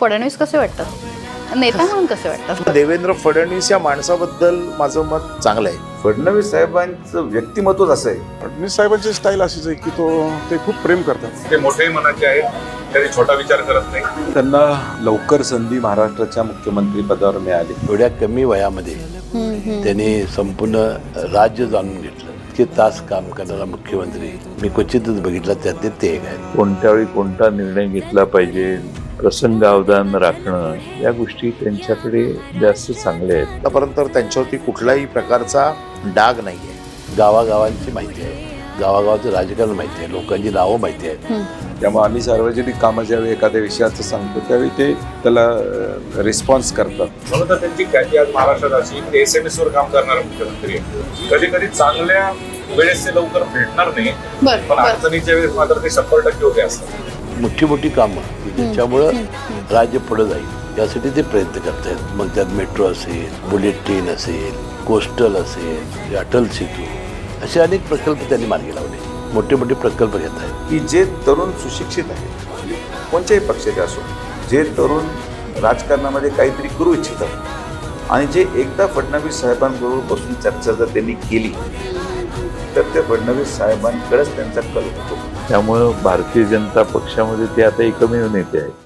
फडणवीस कसे वाटतात? नेता म्हणून कसे वाटतात? देवेंद्र फडणवीस या माणसाबद्दल माझं मत चांगलं आहे. फडणवीस साहेबांचं व्यक्तिमत्वच असं आहे. फडणवीस साहेबांची स्टाईल अशीच आहे की तो ते खूप प्रेम करतात. ते मोठेही मनाचे आहेत त्यांनी छोटा विचार करत नाही. त्यांना लवकर संधी महाराष्ट्राच्या मुख्यमंत्री पदावर मिळाली. एवढ्या कमी वयामध्ये त्यांनी संपूर्ण राज्य जाणून घेतलं. इतके तास काम करणारा मुख्यमंत्री. मी क्वचितच बघितला त्यातले ते एक आहेत. कोणत्या वेळी कोणता निर्णय घेतला पाहिजे? प्रसंगावधान राखणं या गोष्टी त्यांच्याकडे जास्त चांगल्या आहेत. आतापर्यंत त्यांच्यावरती कुठल्याही प्रकारचा डाग नाही आहे गावागावांची माहिती आहे. गावागावाचं राजकारण माहिती आहे. लोकांची नावं माहिती आहेत. त्यामुळे आम्ही सार्वजनिक कामं ज्यावेळी एखाद्या विषयाचं सांगतो त्यावेळी ते त्याला रिस्पॉन्स करतात. म्हणून तर त्यांची ख्याती आज महाराष्ट्रात अशी ते एस एम एस वर काम करणारा मुख्यमंत्री कधी कधी चांगल्या वेळेस ते लवकर भेटणार नाही. पण अडचणीच्या वेळेस मात्र ते शंभर टक्के उभे असतात. मोठी मोठी कामं. ज्याच्यामुळं राज्य पुढं जाईल. यासाठी ते प्रयत्न करत आहेत मग त्यात मेट्रो असेल बुलेट ट्रेन असेल कोस्टल असेल अटल सेतू असे अनेक प्रकल्प त्यांनी मार्गी लावले. मोठे मोठे प्रकल्प घेत आहेत. की जे तरुण सुशिक्षित आहेत कोणत्याही पक्षाचे असो जे तरुण राजकारणामध्ये काहीतरी करू इच्छितात आणि जे एकदा फडणवीस साहेबांबरोबर बसून चर्चा जर त्यांनी केली तर त्या फडणवीस साहेबांकडेच त्यांचा कल होतो. त्यामुळं भारतीय जनता पक्षामध्ये ते आता एकमेव नेते आहेत.